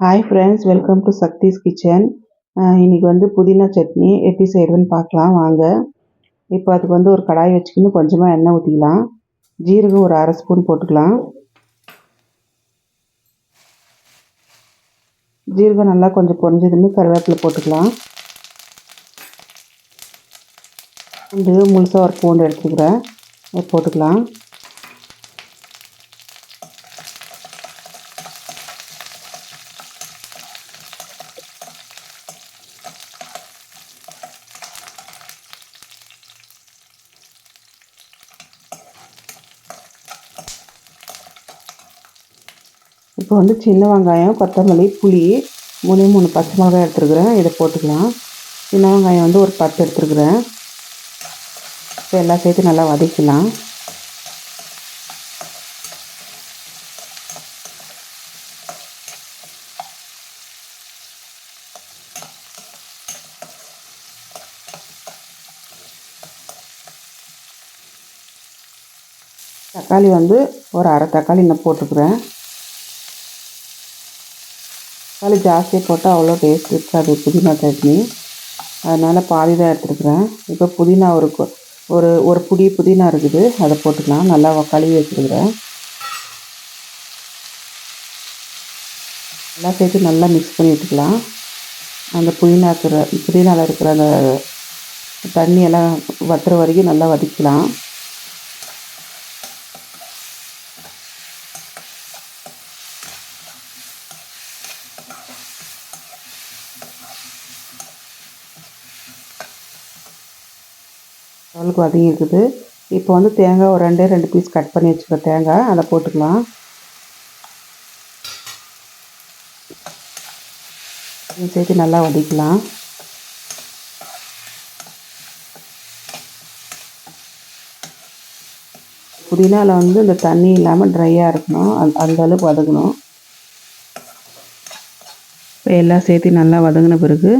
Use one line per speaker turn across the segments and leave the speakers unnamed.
Hi friends welcome to Shakti's kitchen இன்றைக்கி வந்து புதினா சட்னி எப்படி செய்கிறதுன்னு பார்க்கலாம் வாங்க. இப்போ அதுக்கு வந்து ஒரு கடாய் வச்சுக்கின்னு கொஞ்சமாக எண்ணெய் ஊற்றிக்கலாம் ஜீரகம் ஒரு அரை ஸ்பூன் போட்டுக்கலாம். ஜீரகம் நல்லா கொஞ்சம் பொரிஞ்சதுன்னு கருவேப்பிலை போட்டுக்கலாம். பூண்டு முழுசாக ஒரு பூண்டு எடுத்துக்கிறேன். போட்டுக்கலாம். இப்போ வந்து சின்ன வெங்காயம் கொத்தமல்லி புளி மூணு மூணு பச்சை மிளகாய் எடுத்துருக்குறேன். இதை போட்டுக்கலாம். சின்ன வெங்காயம் வந்து ஒரு பத்து எடுத்துருக்குறேன். இப்போ எல்லாம் சேர்த்து நல்லா வதக்கலாம் தக்காளி வந்து ஒரு அரை தக்காளி நான் போட்டுக்கிறேன். தக்காளி ஜாஸ்தியாக போட்டால் அவ்வளோ டேஸ்ட் இருக்காது புதினா சட்னி. அதனால் பாதி தான் எடுத்துருக்குறேன். இப்போ புதினா ஒரு ஒரு ஒரு புடி புதினா இருக்குது அதை போட்டுக்கலாம். நல்லா கழுவி வச்சுருக்குறேன். நல்லா சேர்த்து நல்லா மிக்ஸ் பண்ணி விட்டுக்கலாம் அந்த புதினா இருக்கிற புதினாவில் இருக்கிற அந்த தண்ணியெல்லாம் வத்துற வரைக்கும் நல்லா வதக்கலாம் அளவுக்கு வதங்கியிருக்குது இப்போ வந்து தேங்காய் ஒரு ரெண்டே ரெண்டு பீஸ் கட் பண்ணி வச்சுக்க. தேங்காய் அதை போட்டுக்கலாம். சேர்த்து நல்லா வதக்கலாம். புதினாவில் வந்து இந்த தண்ணி இல்லாமல் ட்ரையாக இருக்கணும். அந் அந்த அளவுக்கு வதக்கணும் இப்போ எல்லாம் சேர்த்து நல்லா வதங்கின பிறகு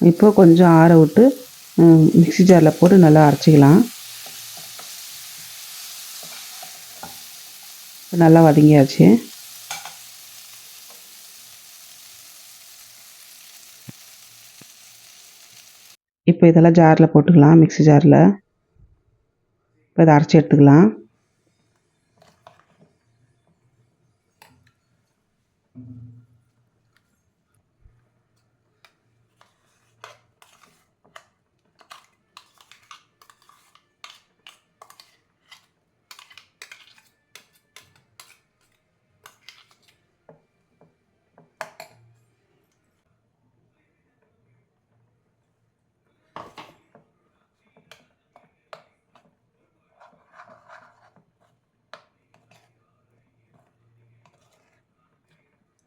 இப்போ கொஞ்சம் ஆற விட்டு மிக்ஸி ஜாரில் போட்டு நல்லா அரைச்சிக்கலாம். நல்லா வதங்கியாச்சு. இப்போ இதெல்லாம் ஜாரில் போட்டுக்கலாம் மிக்ஸி ஜாரில். இப்போ இதை அரைச்சி எடுத்துக்கலாம்.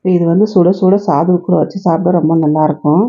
இது வந்து சுட சுட சாதம் கூட வச்சு சாப்பிட ரொம்ப நல்லாயிருக்கும்